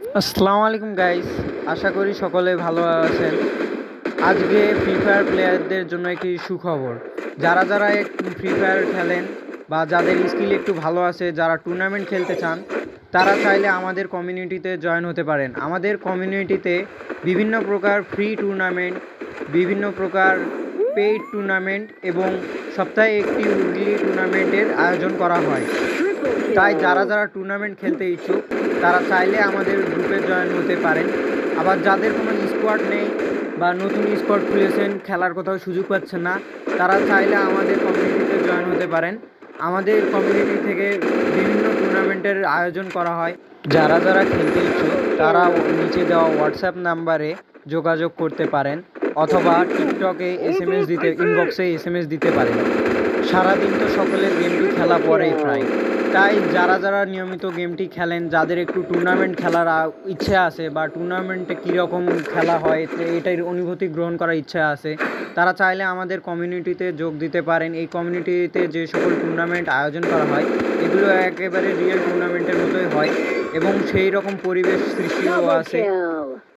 আসসালামু আলাইকুম গাইস আশা করি সকলে ভালো আছেন। আজকে ফ্রি ফায়ার প্লেয়ারদের জন্য একটি সুখবর। যারা যারা ফ্রি ফায়ার খেলেন বা যাদের স্কিল একটু ভালো আছে, যারা টুর্নামেন্ট খেলতে চান, তারা চাইলে আমাদের কমিউনিটিতে জয়েন হতে পারেন। আমাদের কমিউনিটিতে বিভিন্ন প্রকার ফ্রি টুর্নামেন্ট বিভিন্ন প্রকার পেইড টুর্নামেন্ট এবং সপ্তাহে একটি উইকলি টুর্নামেন্টের আয়োজন করা হয়। তাই যারা যারা টুর্নামেন্ট খেলতে ইচ্ছুক, তারা চাইলে আমাদের গ্রুপে জয়েন হতে পারেন। আবার যাদের কোনো স্কোয়াড নেই বা নতুন স্কোয়াড খুলেছেন, খেলার কোথাও সুযোগ পাচ্ছেন না, তারা চাইলে আমাদের কমিউনিটিতে জয়েন হতে পারেন। আমাদের কমিউনিটি থেকে বিভিন্ন টুর্নামেন্টের আয়োজন করা হয়। যারা যারা খেলতে ইচ্ছুক, তারা নিচে দেওয়া হোয়াটসঅ্যাপ নাম্বারে যোগাযোগ করতে পারেন অথবা টিকটকে এস এম এস দিতে ইনবক্সে এস এম এস দিতে পারেন। সারাদিন তো সকলের গেমটি খেলা পড়েই প্রায়। তাই যারা যারা নিয়মিত গেমটি খেলেন যাদের একটু টুর্নামেন্ট খেলার ইচ্ছে আছে বা টুর্নামেন্টে কীরকম খেলা হয় এটার অনুভূতি গ্রহণ করার ইচ্ছা আছে তারা চাইলে আমাদের কমিউনিটিতে যোগ দিতে পারেন এই কমিউনিটিতে যে সকল টুর্নামেন্ট আয়োজন করা হয় এগুলো একেবারে রিয়েল টুর্নামেন্টের মতোই হয় এবং সেই রকম পরিবেশ সৃষ্টিও আছে.